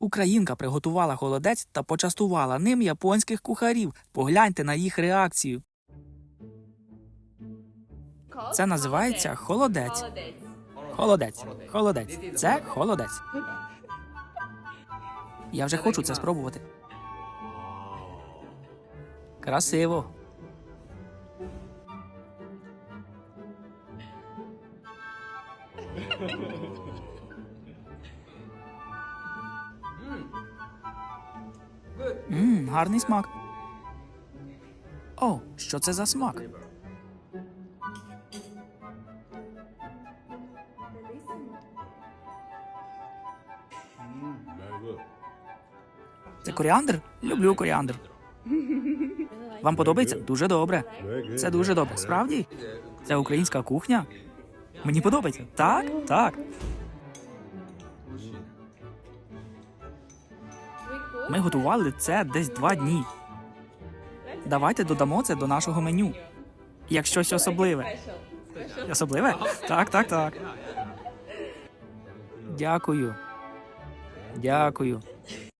Українка приготувала холодець та почастувала ним японських кухарів. Погляньте на їх реакцію. Це називається холодець. Холодець. Холодець. Це холодець. Я вже хочу це спробувати. Красиво. Мм, гарний смак. О, що це за смак? Це коріандр? Люблю коріандр. Вам подобається? Дуже добре. Це дуже добре. Справді? Це українська кухня? Мені подобається. Так? Так. Ми готували це десь два дні. Давайте додамо це до нашого меню. Як щось особливе. Особливе? Так, так, так. Дякую. Дякую.